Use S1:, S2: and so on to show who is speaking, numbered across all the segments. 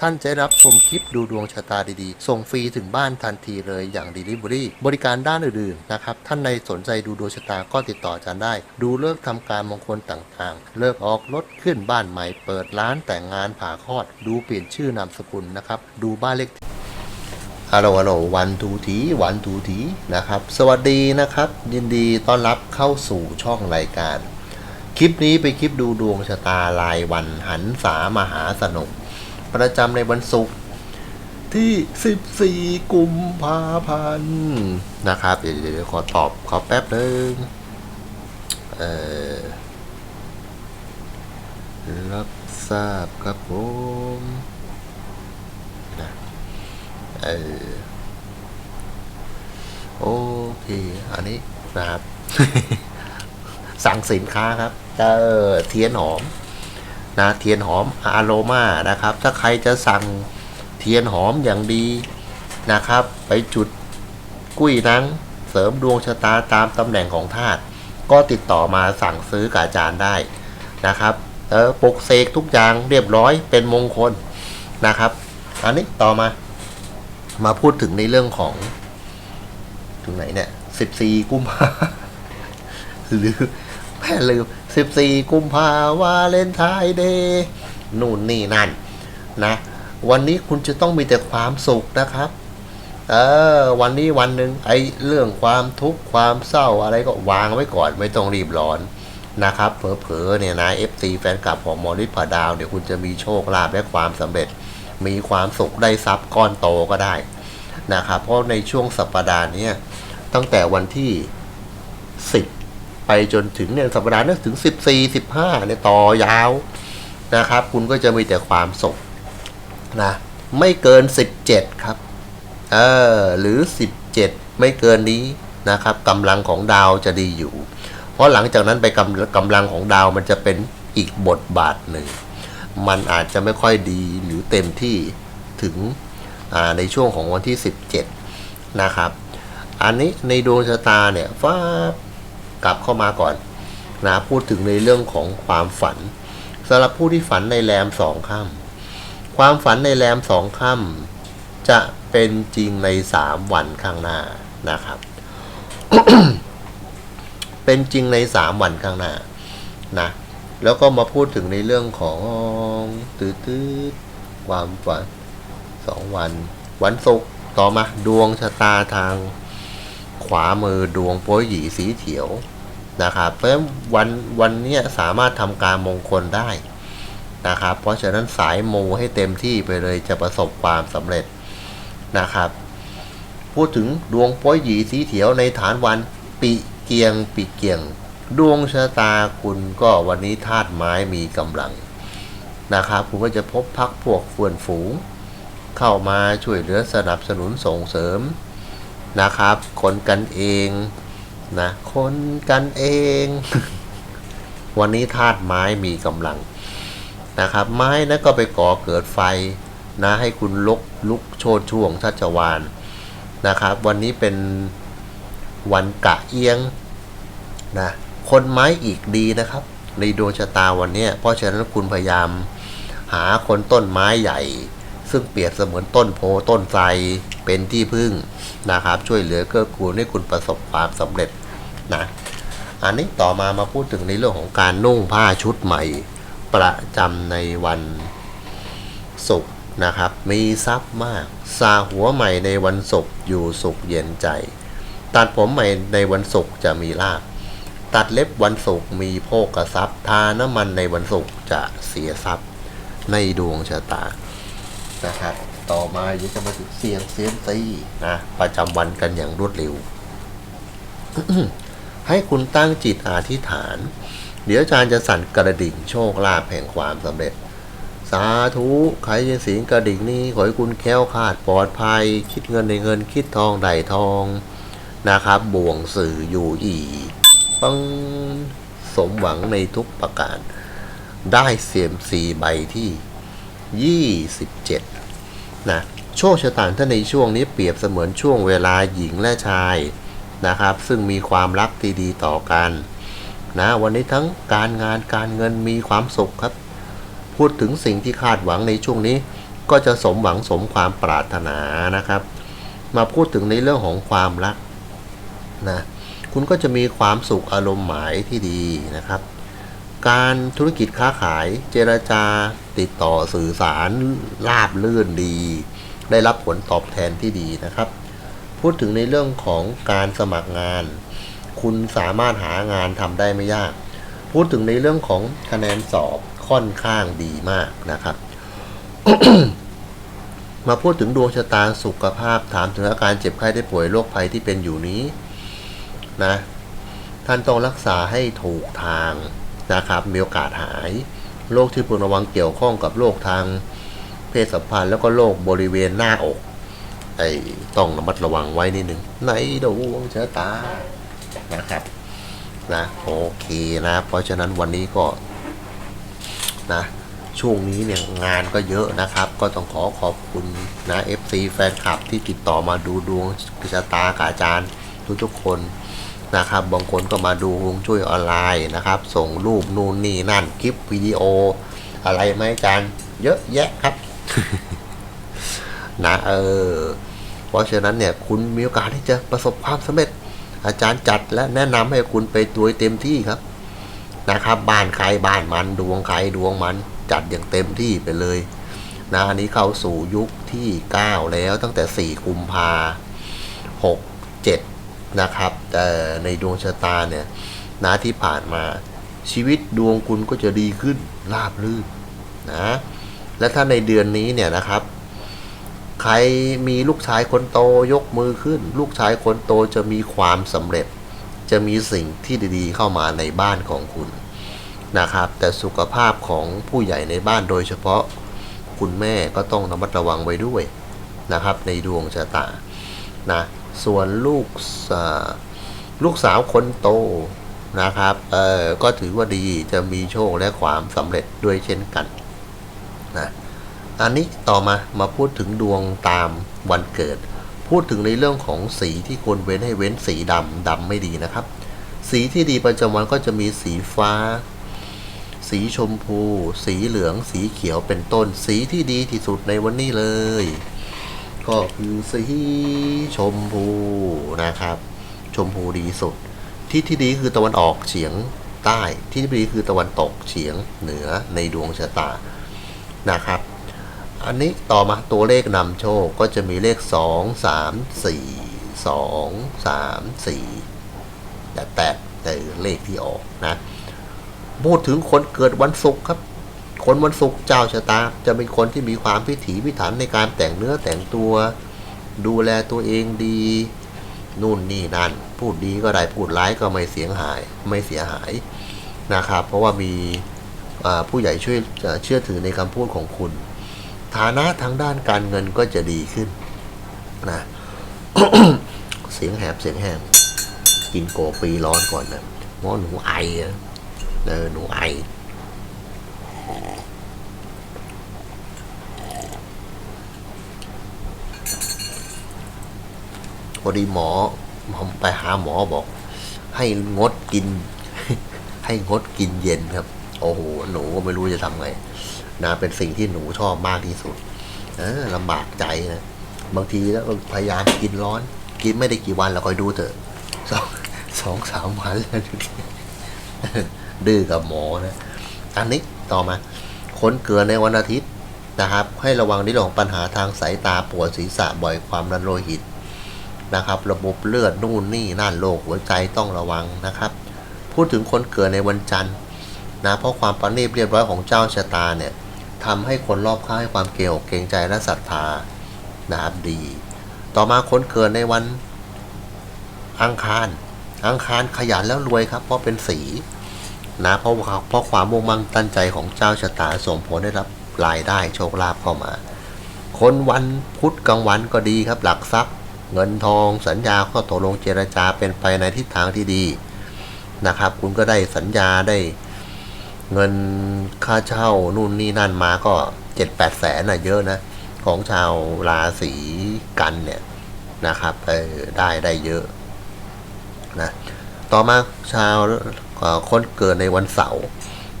S1: ท่านจะรับชมคลิปดูดวงชะตาดีๆ ส่งฟรีถึงบ้านทันทีเลยอย่าง Delivery บริการด้านอื่นๆนะครับ ท่านในสนใจดูดวงชะตาก็ติดต่ออาจารย์ได้ ดูเลิกษ์ทำการมงคลต่างๆ เลิกออกรถขึ้นบ้านใหม่ เปิดร้านแต่งงานผ่าคลอด ดูเปลี่ยนชื่อนามสกุลนะครับ ดูบ้านเลขฮัลโหลฮัลโหลวันทูทีวันทูทีนะครับ สวัสดีนะครับ ยินดีต้อนรับเข้าสู่ช่องรายการ คลิปนี้เป็นคลิปดูดวงชะตารายวันหันษามหาสนุก ประจำในวันศุกร์ที่ 14 กุมภาพันธ์ นะครับ เดี๋ยวเดี๋ยวขอตอบขอแป๊บนึงเออรับทราบครับผมนะเออโอเค อันนี้นะครับ สั่งสินค้าครับเจอเทียนหอม นะเทียนหอมอาโรมานะครับ ถ้าใครจะสั่งเทียนหอมอย่างดีนะครับ ไปจุดกุ้ยนังเสริมดวงชะตาตามตำแหน่งของธาตุก็ติดต่อมาสั่งซื้อกับอาจารย์ได้นะครับเออปกเสกทุกอย่างเรียบร้อยเป็นมงคลนะครับ อันนี้ต่อมา มาพูดถึงในเรื่องของถึงไหนเนี่ยสิบสี่กุมภาหรือ แม่ลืมสิบสี่กุมภาวาเลนไทน์เดย์นู่นนี่นั่นนะวันนี้คุณจะต้องมีแต่ความสุขนะครับ เออ วันนี้วันหนึ่งไอ้เรื่องความทุกข์ความเศร้าอะไรก็วางไว้ก่อนไม่ต้องรีบร้อนนะครับเผลอๆเนี่ยนะ FC แฟนคลับของมอริสผาดาวเนี่ยคุณจะมีโชคลาภและความสำเร็จ มีความสุขได้ทรัพย์ก้อนโตก็ได้นะครับ เพราะในช่วงสัปดาห์นี้ตั้งแต่วันที่ 10 ไปจนถึงเนี่ยสัปดาห์นึกถึง 14 15เนี่ยต่อยาวนะครับ คุณก็จะมีแต่ความสุขนะไม่เกิน 17 ครับเออหรือ 17 ไม่เกินนี้นะครับกำลังของดาวจะดีอยู่ เพราะหลังจากนั้นไปกำกำลังของดาวมันจะเป็นอีกบทบาทหนึ่ง มันอาจจะไม่ค่อยดีหรือเต็มที่ถึงในช่วงของวันที่ 17 นะครับ อันนี้ในดวงชะตาเนี่ยฟ้า กลับเข้ามาก่อนนะพูดถึงในเรื่องของความฝันสำหรับผู้ที่ฝันในแรมสองค่ำความฝันในแรมสองค่ำจะเป็นจริงในสามวันข้างหน้านะครับ เป็นจริงในสามวันข้างหน้านะแล้วก็มาพูดถึงในเรื่องของตืดตืดความฝันสองวัน วันศุกร์ต่อมาดวงชะตาทาง ขวามือดวงโป้ยหยีสีเขียวนะครับเพราะฉะนั้นวันวันนี้สามารถทำการมงคลได้นะครับ เพราะฉะนั้นสายมูให้เต็มที่ไปเลยจะประสบความสำเร็จนะครับ พูดถึงดวงโป้ยหยีสีเขียวในฐานวันปีเกียงปีเกียง ดวงชะตาคุณก็วันนี้ธาตุไม้มีกำลังนะครับคุณก็จะพบพักพวกเฟื่อนฝูง เข้ามาช่วยเหลือสนับสนุนส่งเสริม นะครับ คนกันเองนะคนกันเอง วันนี้ธาตุไม้มีกำลังนะครับ ไม้นะก็ไปก่อเกิดไฟนะให้คุณลุกลุกโชนช่วงชัชวานนะครับ วันนี้เป็นวันกะเอียงนะคนไม้อีกดีนะครับในดวงชะตาวันนี้เพราะฉะนั้นคุณพยายามหาคนต้นไม้ใหญ่ ซึ่งเปรียบเสมือนต้นโพต้นไทรเป็นที่พึ่ง นะครับ ช่วยเหลือเกื้อกูลให้คุณประสบความสำเร็จนะอันนี้ต่อมามาพูดถึงในเรื่องของการนุ่งผ้าชุดใหม่ ประจำในวันศุกร์นะครับ มีทรัพย์มากซาหัวใหม่ในวันศุกร์อยู่สุขเย็นใจ ตัดผมใหม่ในวันศุกร์จะมีลาบตัดเล็บวันศุกร์มีโภกทรัพย์ ทาน้ำมันในวันศุกร์จะเสียทรัพย์ในดวงชะตานะครับ ต่อมาเดี๋ยวจะมาถึงเสียงเซียมซีนะประจำวันกันอย่างรวดเร็ว ให้คุณตั้งจิตอธิษฐาน เดี๋ยวอาจารย์จะสั่นกระดิ่งโชคลาภแห่งความสำเร็จ สาธุใครจะสิงกระดิ่งนี้ขอให้คุณแค้วคลาดปลอดภัย คิดเงินในเงินคิดทองได้ทองนะครับ บ่วงสื่ออยู่อีปังสมหวังในทุกประการ ได้เสียมสีใบที่ 27 นะโชคชะตาท่านในช่วงนี้เปรียบเสมือนช่วงเวลาหญิงและชายนะครับ ซึ่งมีความรักที่ดีต่อกันนะวันนี้ทั้งการงานการเงินมีความสุขครับ พูดถึงสิ่งที่คาดหวังในช่วงนี้ ก็จะสมหวังสมความปรารถนานะครับ มาพูดถึงในเรื่องของความรักนะคุณก็จะมีความสุขอารมณ์หมายที่ดีนะครับ การธุรกิจค้าขายเจรจาติดต่อสื่อสารราบลื่นดี ได้รับผลตอบแทนที่ดีนะครับ พูดถึงในเรื่องของการสมัครงาน คุณสามารถหางานทำได้ไม่ยาก พูดถึงในเรื่องของคะแนนสอบค่อนข้างดีมากนะครับ มาพูดถึงดวงชะตาสุขภาพถามถึงอาการเจ็บไข้ได้ป่วยโรคภัยที่เป็นอยู่นี้นะ ท่านต้องรักษาให้ถูกทาง นะครับมีโอกาสหายโรคที่พึงระวังเกี่ยวข้องกับโรคทางเพศสัมพันธ์แล้วก็โรคบริเวณหน้าอกไอ้ต้องระมัดระวังไว้นิดหนึ่งในดวงชะตานะครับนะโอเคนะ เพราะฉะนั้นวันนี้ก็นะช่วงนี้เนี่ยงานก็เยอะนะครับ ก็ต้องขอขอบคุณนะ FC แฟนคลับที่ติดต่อมาดูดวงชะตากับอาจารย์ทุกๆคน นะครับ บางคนก็มาดูฮวงช่วยออนไลน์นะครับ ส่งรูปนู่นนี่นั่นคลิปวิดีโอ อะไรไหมอาจารย์เยอะแยะครับ นะเออ เพราะฉะนั้นเนี่ยคุณมีโอกาสที่จะประสบความสำเร็จ อาจารย์จัดและแนะนำให้คุณไปตัวเต็มที่ครับ นะครับ บ้านใครบ้านมันดวงใครดวงมันจัดอย่างเต็มที่ไปเลยนะอันนี้เข้าสู่ยุคที่ 9 แล้วตั้งแต่ 4 กุมภา6 7 นะครับแต่ในดวงชะตาเนี่ยนะที่ผ่านมาชีวิตดวงคุณก็จะดีขึ้นราบรื่นนะและถ้าในเดือนนี้เนี่ยนะครับ ใครมีลูกชายคนโตยกมือขึ้น ลูกชายคนโตจะมีความสำเร็จ จะมีสิ่งที่ดีๆ เข้ามาในบ้านของคุณนะครับ แต่สุขภาพของผู้ใหญ่ในบ้านโดยเฉพาะคุณแม่ก็ต้องระมัดระวังไว้ด้วยนะครับ ในดวงชะตานะ ส่วนลูกสาลูกสาวคนโตนะครับ เออก็ถือว่าดีจะมีโชคและความสำเร็จด้วยเช่นกันนะอันนี้ต่อมามาพูดถึงดวงตามวันเกิด พูดถึงในเรื่องของสีที่ควรเว้นให้เว้นสีดำดำไม่ดีนะครับ สีที่ดีประจำวันก็จะมีสีฟ้า สีชมพู สีเหลือง สีเขียวเป็นต้น สีที่ดีที่สุดในวันนี้เลย ก็คือสีชมพูนะครับ ชมพูดีสุด ที่ที่ดีคือตะวันออกเฉียงใต้ที่ที่ดีคือตะวันตกเฉียงเหนือในดวงชะตานะครับ อันนี้ต่อมาตัวเลขนำโชคก็จะมีเลข 2 3 4 2 3 4แต่แต่แต่เลขที่ออกนะ พูดถึงคนเกิดวันศุกร์ครับ คนวันศุกร์เจ้าชะตา จะเป็นคนที่มีความพิถีพิถันในการแต่งเนื้อแต่งตัว ดูแลตัวเองดี นู่นนี่นั่น พูดดีก็ได้พูดร้ายก็ไม่เสียงหาย ไม่เสียหายนะครับ เพราะว่ามีผู้ใหญ่ช่วยเชื่อถือในคำพูดของคุณ ฐานะทางด้านการเงินก็จะดีขึ้นนะเสียงแหบเสียงแหบกินโกปีร้อนก่อนนะเพราะหนูไออะเออหนูไอ อดีหมอผมไปหาหมอบอก ให้งดกิน ให้งดกินเย็นครับ โอ้โหหนูก็ไม่รู้จะทำไงนะเป็นสิ่งที่หนูชอบมากที่สุด เออลำบากใจนะบางทีแล้วพยายามกินร้อน กินไม่ได้กี่วันเราคอยดูเถอะสองสองสามวันแล้วดื้อกับหมอนะอันนี้ต่อมาค้นเกิดในวันอาทิตย์นะครับ ให้ระวังในเรื่องของปัญหาทางสายตาปวดศีรษะบ่อยความดันโลหิต นะครับ ระบบเลือดนู่นนี่นั่นโรคหัวใจต้องระวังนะครับ พูดถึงคนเกิดในวันจันทร์นะเพราะความประณีตเรียบร้อยของเจ้าชะตาเนี่ยทำให้คนรอบข้างให้ความเกลียวเกรงใจและศรัทธานะครับดี ต่อมาคนเกิดในวันอังคาร อังคารขยันแล้วรวยครับ เพราะเป็นสีนะเพราะเพราะความมุ่งมั่นตั้งใจของเจ้าชะตาส่งผลได้รับรายได้โชคลาภเข้ามา คนวันพุธกลางวันก็ดีครับ หลักทรัพย์ เงินทองสัญญาข้อตกลงเจรจาเป็นไปในทิศทางที่ดีนะครับ คุณก็ได้สัญญาได้เงินค่าเช่านู่นนี่นั่นมาก็เจ็ดแปดแสนน่ะเยอะนะ ของชาวราศีกันเนี่ยนะครับเออได้ได้เยอะนะต่อมาชาวคนเกิดในวันเสาร์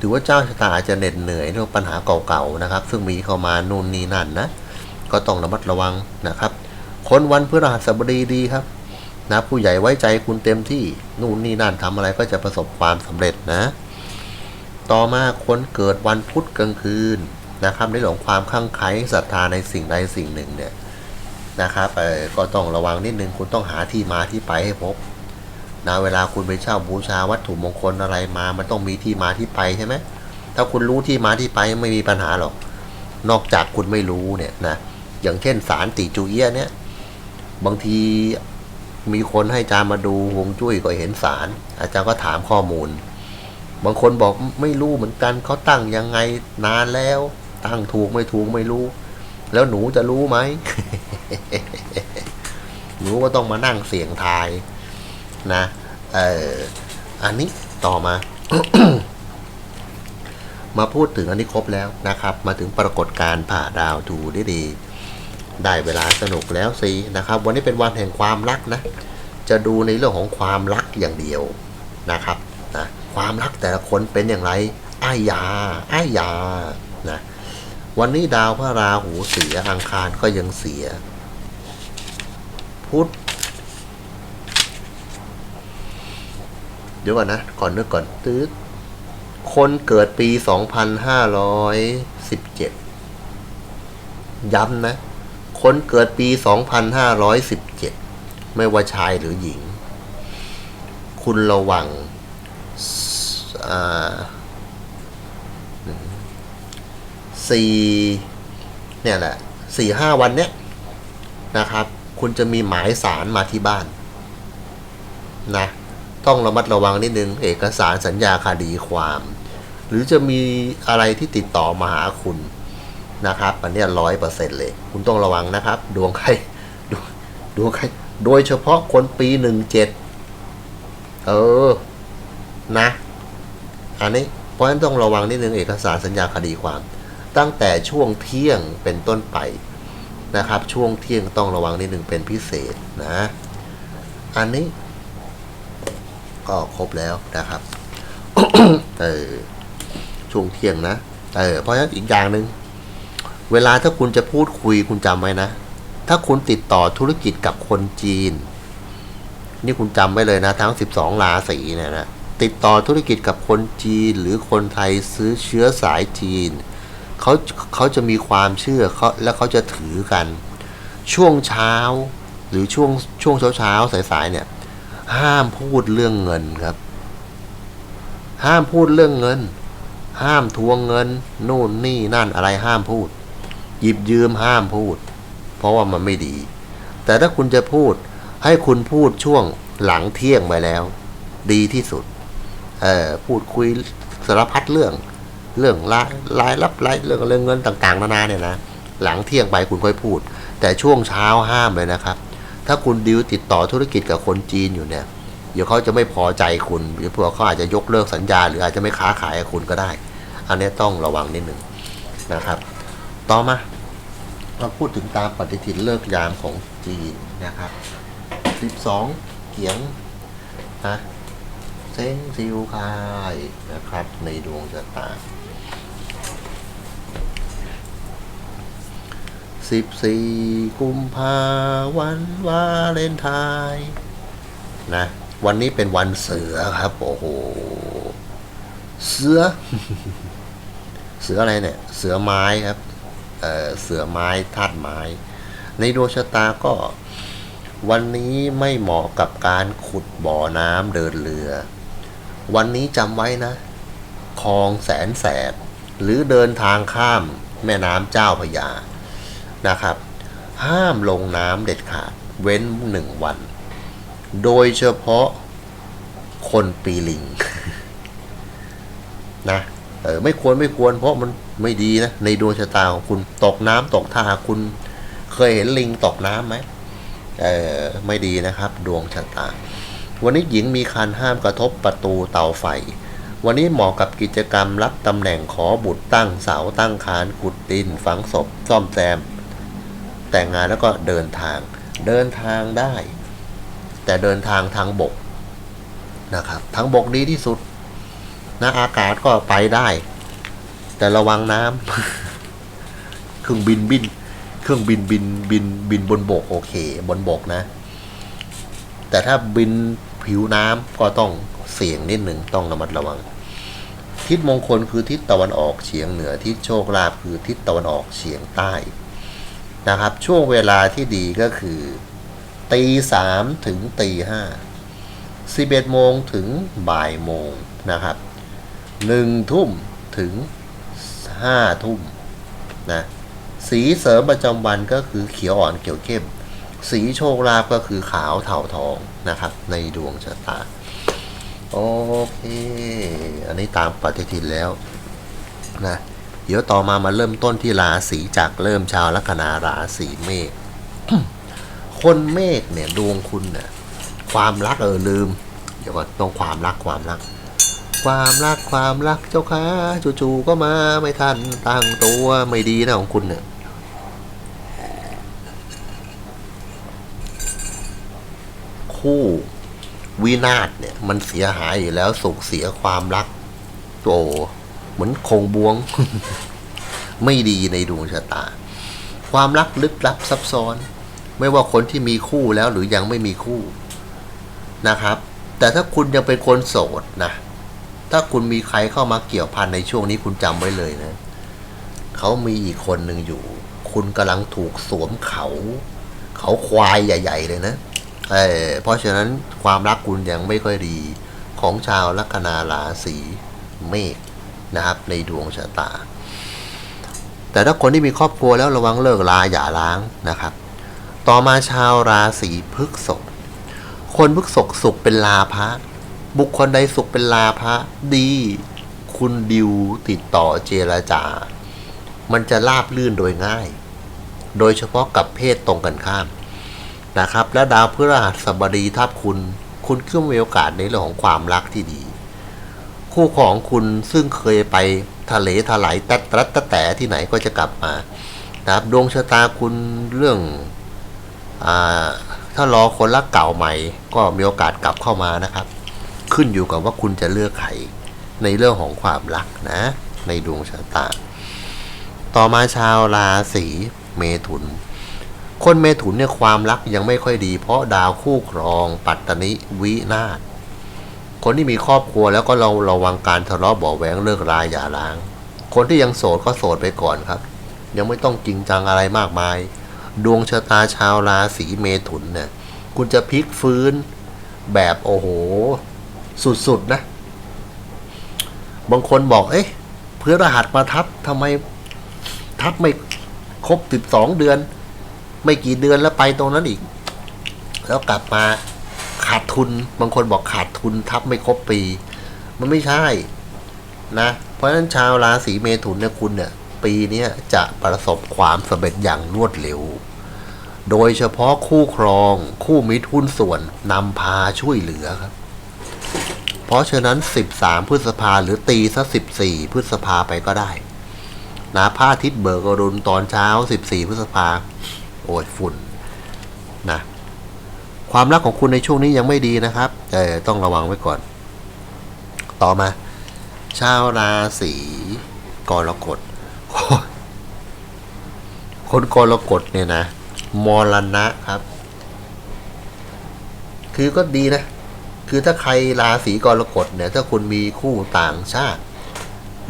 S1: ถือว่าเจ้าชะตาจจะเหน็ดเหนื่อยเรื่องปัญหาเก่าๆนะครับ ซึ่งมีเข้ามานู่นนี่นั่นนะ ก็ต้องระมัดระวังนะครับ คนวันพฤหัสบดีดีครับ นะผู้ใหญ่ไว้ใจคุณเต็มที่นู่นนี่นั่นทำอะไรก็จะประสบความสำเร็จนะ ต่อมาคนเกิดวันพุธกลางคืนนะครับในเรื่องความข้างไคล้ศรัทธาในสิ่งใดสิ่งหนึ่งเนี่ยนะครับเออก็ต้องระวังนิดนึงคุณต้องหาที่มาที่ไปให้พบนะเวลาคุณไปเช่าบูชาวัตถุมงคลอะไรมา มันต้องมีที่มาที่ไปใช่ไหมถ้าคุณรู้ที่มาที่ไปไม่มีปัญหาหรอก นอกจากคุณไม่รู้เนี่ยนะอย่างเช่นสารติจูเอียเนี่ย บางทีมีคนให้อาจารย์มาดูฮวงจุ้ยก็เห็นสารอาจารย์ก็ถามข้อมูล บางคนบอกไม่รู้เหมือนกันเขาตั้งยังไงนานแล้ว ตั้งถูกไม่ถูกไม่รู้ แล้วหนูจะรู้ไหมหนูก็ต้องมานั่งเสี่ยงทายนะเอออันนี้ต่อมา มาพูดถึงอันนี้ครบแล้วนะครับ มาถึงปรากฏการณ์ผ่าดาวถูได้ดี ได้เวลาสนุกแล้วสินะครับ วันนี้เป็นวันแห่งความรักนะ จะดูในเรื่องของความรักอย่างเดียวนะครับนะความรักแต่ละคนเป็นอย่างไรอ้ายยาอ้ายยานะวันนี้ดาวพระราหูเสียอังคารก็ยังเสีย พุธเดี๋ยวก่อนนะ ก่อนนึกก่อนตืดคนเกิดปี 2517 ย้ำนะ คนเกิดปี 2517 ไม่ว่าชายหรือหญิง คุณระวังสี่เนี่ยแหละสี่ห้าวันเนี้ยนะครับ คุณจะมีหมายสารมาที่บ้านนะต้องระมัดระวังนิดนึง เอกสารสัญญาคดีความ หรือจะมีอะไรที่ติดต่อมาหาคุณ นะครับอันนี้ร้อยเปอร์เซ็นเลย คุณต้องระวังนะครับ ดวงใครดวงดวงใคร โดยเฉพาะคนปีหนึ่งเจ็ดเออ นะ อันนี้เพราะฉะนั้นต้องระวังนิดนึงเอกสารสัญญาคดีความ ตั้งแต่ช่วงเที่ยงเป็นต้นไปนะครับ ช่วงเที่ยงต้องระวังนิดนึงเป็นพิเศษนะ อันนี้ ก็ครบแล้วนะครับ เออช่วงเที่ยงนะ เออเพราะฉะนั้นอีกอย่างหนึ่ง เวลาถ้าคุณจะพูดคุยคุณจำไว้นะ ถ้าคุณติดต่อธุรกิจกับคนจีน นี่คุณจำไว้เลยนะ ทั้ง 12 ราศีเนี่ยนะ ติดต่อธุรกิจกับคนจีนหรือคนไทยซื้อเชื้อสายจีนเขาเขาจะมีความเชื่อเขาแล้วเขาจะถือกัน ช่วงเช้า หรือช่วงช่วงเช้าเช้าๆสายเนี่ย ห้ามพูดเรื่องเงินครับ ห้ามพูดเรื่องเงิน ห้ามทวงเงินนู่นนี่นั่นอะไรห้ามพูด หยิบยืมห้ามพูด เพราะว่ามันไม่ดี แต่ถ้าคุณจะพูดให้คุณพูดช่วงหลังเที่ยงไปแล้ว ดีที่สุด เออพูดคุยสารพัดเรื่อง เรื่องรายรายรับรายเรื่องเรื่องเงินต่างๆนานาเนี่ยนะหลังเที่ยงไปคุณค่อยพูด แต่ช่วงเช้าห้ามเลยนะครับ ถ้าคุณดิวติดต่อธุรกิจกับคนจีนอยู่เนี่ยเดี๋ยวเขาจะไม่พอใจคุณหรือพวกเขาอาจจะยกเลิกสัญญา หรืออาจจะไม่ค้าขายกับคุณก็ได้ อันนี้ต้องระวังนิดหนึ่งนะครับ ต่อมาเราพูดถึงตามปฏิทินเลิกยามของจีนนะครับ 12 เกียงนะเซ้งซิวคายนะครับ ในดวงชะตา 14 กุมภาวันวาเลนไทน์นะวันนี้เป็นวันเสือครับ โอ้โห เสือ เสืออะไรเนี่ย เสือไม้ครับ เเสือไม้ธาตุไม้ ในดวงชะตาก็วันนี้ไม่เหมาะกับการขุดบ่อน้ำเดินเรือ วันนี้จำไว้นะคลองแสนแสบ หรือเดินทางข้ามแม่น้ำเจ้าพยานะครับ ห้ามลงน้ำเด็ดขาด เว้นหนึ่งวัน โดยเฉพาะคนปีลิงนะ เออไม่ควรไม่ควร เพราะมันไม่ดีนะในดวงชะตาของคุณตกน้ำตกท่าคุณ เคยเห็นลิงตกน้ำไหมเออไม่ดีนะครับ ดวงชะตา วันนี้หญิงมีคันห้ามกระทบประตูเตาไฟ วันนี้เหมาะกับกิจกรรมรับตำแหน่งขอบุตรตั้งเสาตั้งคานขุดดินฝังศพซ่อมแซม แต่งงานแล้วก็เดินทาง เดินทางได้ แต่เดินทางทางบกนะครับทางบกดีที่สุด นะอากาศก็ไปได้ แต่ระวังน้ำเครื่องบินบิน เครื่องบินบินบินบินบนบกโอเค บนบกนะ แต่ถ้าบินผิวน้ำก็ต้องเสี่ยงนิดหนึ่งต้องระมัดระวัง ทิศมงคลคือทิศตะวันออกเฉียงเหนือทิศโชคลาภคือทิศตะวันออกเฉียงใต้นะครับ ช่วงเวลาที่ดีก็คือตีสามถึงตีห้าสิบเอ็ดโมงถึงบ่ายโมงนะครับ หนึ่งทุ่มถึงห้าทุ่มนะสีเสริมประจำวันก็คือเขียวอ่อนเขียวเข้ม สีโชคลาภก็คือขาวเทาทองนะครับ ในดวงชะตา โอเค อันนี้ตามปฏิทินแล้วนะเดี๋ยวต่อมามาเริ่มต้นที่ราศีจากเริ่มชาวลัคนาราศีเมษคนเมษเนี่ยดวงคุณเนี่ยความรักเออลืม เดี๋ยวก่อนต้องความรักความรัก ความรักความรักเจ้าค่ะจู่ๆก็มาไม่ทันตั้งตัวไม่ดีนะของคุณเนี่ยคู่วินาศเนี่ย มันเสียหายอยู่แล้วสุขเสียความรักโอ้เหมือนคงบวง ไม่ดีในดวงชะตา ความรักลึกลับซับซ้อน ไม่ว่าคนที่มีคู่แล้วหรือยังไม่มีคู่นะครับ แต่ถ้าคุณยังเป็นคนโสดนะ ถ้าคุณมีใครเข้ามาเกี่ยวพันในช่วงนี้คุณจำไว้เลยนะ เขามีอีกคนหนึ่งอยู่ คุณกำลังถูกสวมเขา เขาควายใหญ่ ๆ เลยนะเออเพราะฉะนั้นความรักคุณยังไม่ค่อยดีของชาวลัคนาราศีเมษนะครับ ในดวงชะตา แต่ถ้าคนที่มีครอบครัวแล้วระวังเลิกลาอย่าล้างนะครับ ต่อมาชาวราศีพฤษภคนพฤษภสุขเป็นลาภะ บุคคลใดสุขเป็นลาภะดี คุณดิวติดต่อเจรจา มันจะราบลื่นโดยง่าย โดยเฉพาะกับเพศตรงกันข้ามนะครับ และดาวพฤหัสบดีทับคุณ คุณก็มีโอกาสในเรื่องของความรักที่ดี คู่ของคุณซึ่งเคยไปทะเลถลายตัดรัดตะแต่ที่ไหนก็จะกลับมานะครับดวงชะตาคุณเรื่องอถ้ารอคนรักเก่าใหม่ ก็มีโอกาสกลับเข้ามานะครับ ขึ้นอยู่กับว่าคุณจะเลือกใครในเรื่องของความรักนะ ในดวงชะตา ต่อมาชาวราศีเมถุน คนเมถุนเนี่ยความรักยังไม่ค่อยดี เพราะดาวคู่ครอง ปัตตนิวินาศคนที่มีครอบครัวแล้วก็เราระวังการทะเลาะบาะแหวงเลิกรายอย่าร้าง คนที่ยังโสดก็โสดไปก่อนครับ ยังไม่ต้องจริงจังอะไรมากมาย ดวงชะตาชาวราศีเมถุนเนี่ยคุณจะพลิกฟื้นแบบโอ้โห สุดๆนะ บางคนบอก เอ๊ะ เพื่อรหัสมาทับทำไมทับไม่ครบสิบสองเดือน ไม่กี่เดือนแล้วไปตรงนั้นอีก แล้วกลับมาขาดทุน บางคนบอกขาดทุนทับไม่ครบปี มันไม่ใช่นะ เพราะฉะนั้นชาวราศีเมถุนเนี่ยคุณเนี่ย ปีนี้จะประสบความสำเร็จอย่างรวดเร็ว โดยเฉพาะคู่ครอง คู่มิตรหุ้นส่วนนำพาช่วยเหลือครับ เพราะฉะนั้น 13 พฤษภาหรือตีซะ14 พฤษภาไปก็ได้นะพระอาทิตย์เบิกอรุณตอนเช้า 14 พฤษภาโอ้ยฝุ่นนะความรักของคุณในช่วงนี้ยังไม่ดีนะครับเออต้องระวังไว้ก่อน ต่อมา ชาวราศีกรกฎคนกรกฎเนี่ยนะมรณะครับ คือก็ดีนะ คือถ้าใครราศีกรกฎเนี่ย ถ้าคุณมีคู่ต่างชาติ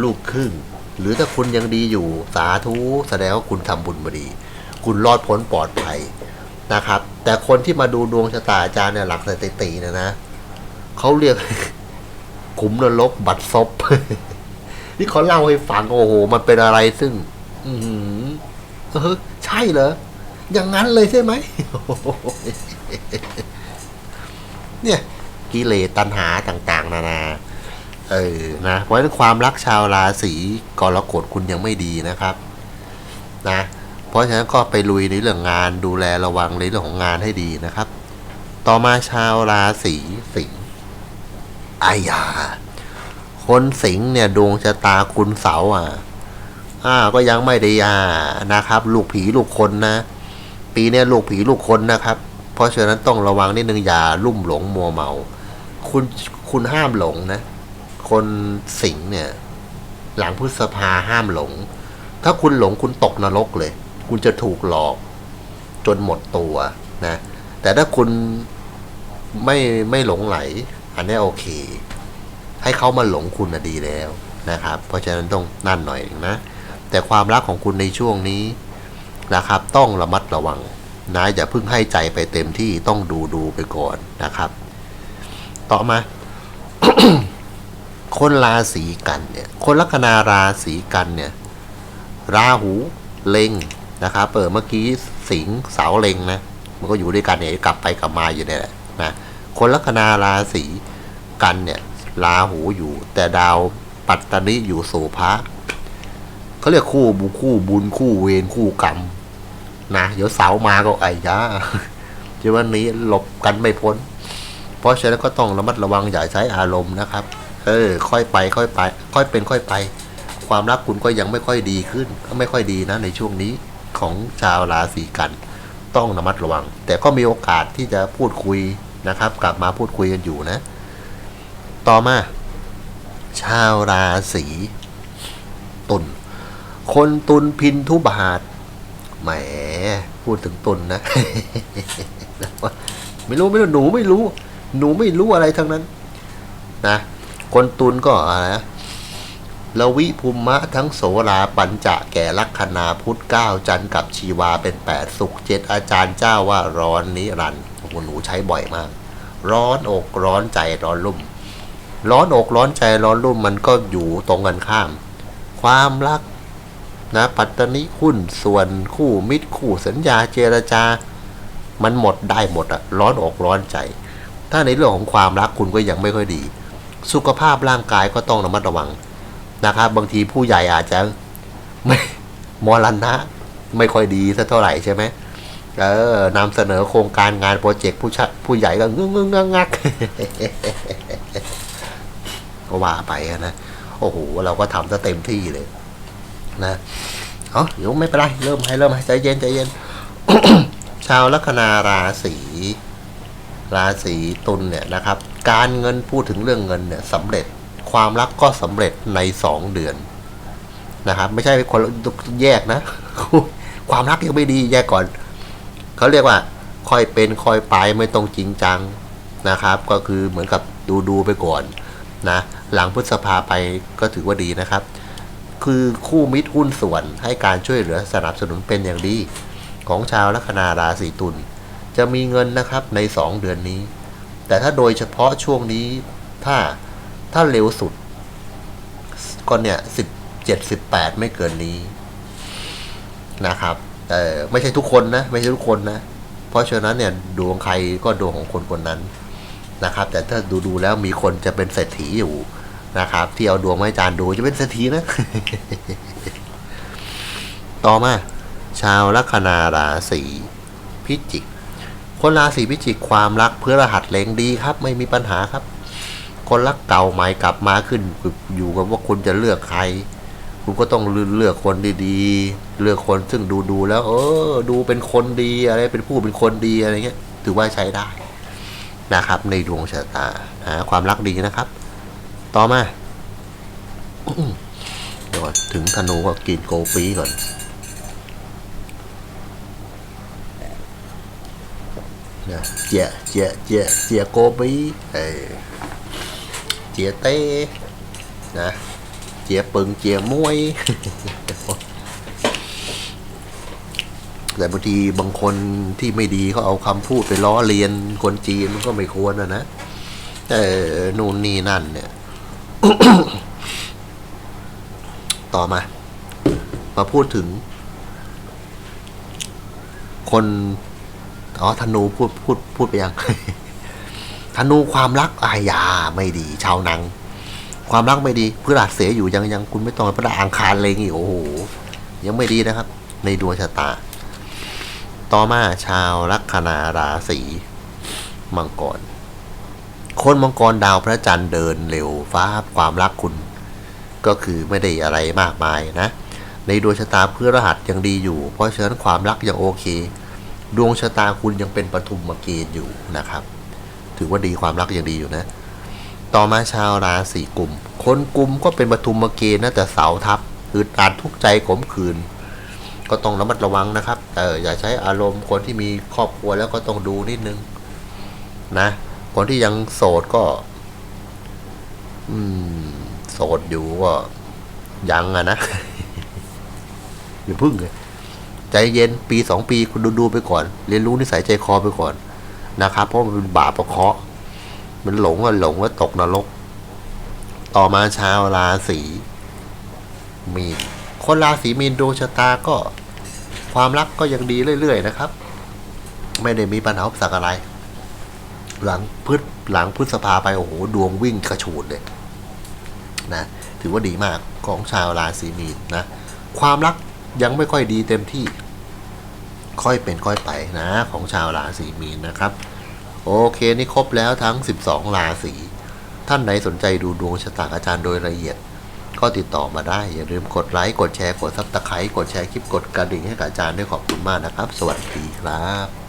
S1: ลูกครึ่ง หรือถ้าคุณยังดีอยู่สาธุแสดงว่าคุณทำบุญมาดี คุณรอดพ้นปลอดภัยนะครับ แต่คนที่มาดูดวงชะตาอาจารย์เนี่ยหลักสถิตินะนะเขาเรียกขุมนรกบัดซบนี่เขาเล่าให้ฟังโอ้โห มันเป็นอะไรซึ่ง อือหือเออใช่เหรอ อย่างนั้นเลยใช่ไหมเนี่ย กิเลสตัณหาต่าง ๆ นานาเออนะเพราะฉะนั้นความรักชาวราศีกรกฎคุณยังไม่ดีนะครับ นะเพราะฉะนั้นก็ไปลุยในเรื่องงานดูแลระวังในเรื่องของงานให้ดีนะครับ ต่อมาชาวราศีสิงห์อายา คนสิงห์เนี่ยดวงชะตาคุณเสาอะอ่าก็ยังไม่ได้อ่านะครับ ลูกผีลูกคนนะ ปีนี้ลูกผีลูกคนนะครับ เพราะฉะนั้นต้องระวังนิดนึงอย่าลุ่มหลงมัวเมา คุณคุณห้ามหลงนะ คนสิงเนี่ย หลังพฤษภาห้ามหลง ถ้าคุณหลงคุณตกนรกเลย คุณจะถูกหลอก จนหมดตัวนะ แต่ถ้าคุณไม่ไม่หลงไหล อันนี้โอเค ให้เขามาหลงคุณนะดีแล้วนะครับ เพราะฉะนั้นต้องนั่นหน่อยนะ แต่ความรักของคุณในช่วงนี้นะครับ ต้องระมัดระวังนะอย่าเพิ่งให้ใจไปเต็มที่ต้องดูดูไปก่อนนะครับ ต่อมา คนราศีกันเนี่ย คนลัคนาราศีกันเนี่ย ราหูเล็งนะครับเปิดเมื่อกี้สิงเสาเล็งนะ มันก็อยู่ด้วยกันเนี่ยกลับไปกลับมาอยู่เนี่ยแหละนะ คนลัคนาราศีกันเนี่ยราหูอยู่ แต่ดาวปัตตานิอยู่โสภะเขาเรียกคู่บุคู่บุญคู่เวรคู่กรรมนะเดี๋ยวเสามาก็ไอ้ยาจะวันนี้หลบกันไม่พ้น เพราะฉะนั้นก็ต้องระมัดระวังอย่าใช้อารมณ์นะครับ เออ ค่อยไปค่อยไป ค่อยเป็นค่อยไป ความรักคุณก็ยังไม่ค่อยดีขึ้นก็ไม่ค่อยดีนะในช่วงนี้ของชาวราศีกัน ต้องระมัดระวัง แต่ก็มีโอกาสที่จะพูดคุยนะครับ กลับมาพูดคุยกันอยู่นะ ต่อมา ชาวราศีตุลคนตุลพินทุบาทแหมพูดถึงตุลนะไม่รู้ไม่รู้หนูไม่รู้ หนูไม่รู้อะไรทั้งนั้นนะคนตุลก็อะไรนะลวิภูมะทั้งโสราปัญจะแก่ลัคนาพุทธเก้าจันทร์กับชีวาเป็นแปดสุขเจ็ดอาจารย์เจ้าว่าร้อนนิรันดร์โอ้โหหนูใช้บ่อยมาก ร้อนอกร้อนใจร้อนรุ่ม ร้อนอกร้อนใจร้อนรุ่มมันก็อยู่ตรงกันข้าม ความรักนะปัตตนิหุ้นส่วนคู่มิตรคู่สัญญาเจรจา มันหมดได้หมดอะร้อนอกร้อนใจ ถ้าในเรื่องของความรักคุณก็ยังไม่ค่อยดี สุขภาพร่างกายก็ต้องระมัดระวังนะครับ บางทีผู้ใหญ่อาจจะไม่มรณะไม่ค่อยดีสักเท่าไหร่ใช่ไหมเออนำเสนอโครงการงานโปรเจกต์ผู้ชผู้ใหญ่ก็งึ้งงึ้งงักก็ว่าไปนะโอ้โหเราก็ทำซะเต็มที่เลย นะเออเดี๋ยวไม่เป็นไรเริ่มให้เริ่มให้ใจเย็นใจเย็นชาวลัคนาราศี ราศีตุลเนี่ยนะครับ การเงินพูดถึงเรื่องเงินเนี่ยสำเร็จความรักก็สำเร็จในสองเดือนนะครับไม่ใช่คนแยกนะ ความรักยังไม่ดีแยกก่อนเขาเรียกว่าค่อยเป็นค่อยไปไม่ต้องจริงจังนะครับ ก็คือเหมือนกับดูดูไปก่อนนะหลังพฤษภาไปก็ถือว่าดีนะครับ คือคู่มิตรหุ้นส่วนให้การช่วยเหลือสนับสนุนเป็นอย่างดี ของชาวลัคนาราศีตุล จะมีเงินนะครับใน 2 เดือนนี้ แต่ถ้าโดยเฉพาะช่วงนี้ถ้าถ้าเร็วสุด ก็เนี่ยสิบเจ็ดสิบแปดไม่เกินนี้นะครับเออไม่ใช่ทุกคนนะ ไม่ใช่ทุกคนนะ เพราะฉะนั้นเนี่ยดวงใครก็ดวงของคนคนนั้นนะครับ แต่ถ้าดูดูแล้วมีคนจะเป็นเศรษฐีอยู่นะครับ ที่เอาดวงมาให้อาจารย์ดูจะเป็นเศรษฐีนะ ต่อมา ชาวลัคนาราศีพิจิก คนราศีพิจิกความรักเพื่อรหัสเลงดีครับ ไม่มีปัญหาครับ คนรักเก่าใหม่กลับมาขึ้น อยู่กับว่าคุณจะเลือกใคร คุณก็ต้องเลือกคนดีๆ เลือกคนซึ่งดูดูแล้ว เออ ดูเป็นคนดีอะไรเป็นผู้เป็นคนดีอะไรเงี้ย ถือว่าใช้ได้นะครับ ในดวงชะตานะความรักดีนะครับ ต่อมาเดี๋ยวถึงธนูก็กินโกฟีก่อน นะเจียเจียเจียเจียโกบีเออเจียเต้นะเจียปึงเจียมวยแต่บางทีบางคนที่ไม่ดีเขาเอาคำพูดไปล้อเลียนคนจีนมันก็ไม่ควรนะนะเออนู่นนี่นั่นเนี่ย ต่อมา มาพูดถึง คน อ๋อธนูพูดพูดพูดไปยังธนูความรักอายาไม่ดี ชาวนัง ความรักไม่ดีพฤหัสเสียอยู่ยังยังคุณไม่ต้องไปพระอังคารเลยอีกโอ้โหยังไม่ดีนะครับ ในดวงชะตา ต่อมาชาวลัคนาราศีมังกร คนมังกรดาวพระจันทร์เดินเร็วฟ้าความรักคุณ ก็คือไม่ได้อะไรมากมายนะ ในดวงชะตาเพื่อรหัสยังดีอยู่ เพราะฉะนั้นความรักยังโอเค ดวงชะตาคุณยังเป็นปฐุมเกณฑ์อยู่นะครับ ถือว่าดีความรักยังดีอยู่นะ ต่อมาชาวราศีกุม คนกุมก็เป็นปฐุมเกณฑ์นะแต่เสาทับอึดอัดทุกข์ใจขมขื่นก็ต้องระมัดระวังนะครับเอออย่าใช้อารมณ์คนที่มีครอบครัวแล้วก็ต้องดูนิดนึงนะ คนที่ยังโสดก็ อืม โสดอยู่ก็ยังอะนะอย่าพึ่งเลย ใจเย็นปีสองปีคุณดูดูไปก่อน เรียนรู้นิสัยใจคอไปก่อนนะครับ เพราะมันเป็นบาปประเคาะมันหลงก็หลงแล้วตกนรก ต่อมาชาวราศีมีนคนราศีมีนดวงชะตาก็ความรักก็ยังดีเรื่อยๆนะครับ ไม่ได้มีปัญหาอุปสรรคอะไร หลังพฤษหลังพฤษภาไปโอ้โหดวงวิ่งกระฉูดเลยนะถือว่าดีมากของชาวราศีมีนนะความรัก ยังไม่ค่อยดีเต็มที่ ค่อยเป็นค่อยไปนะ ของชาวราศีมีนนะครับ โอเคนี่ครบแล้วทั้ง 12 ราศีท่านไหนสนใจดูดวงชะตาอาจารย์โดยละเอียด ก็ติดต่อมาได้ อย่าลืมกดไลค์ กดแชร์ กดซับสไครต์กดแชร์คลิป กดกระดิ่งให้กับอาจารย์ด้วยขอบคุณมากนะครับ สวัสดีครับ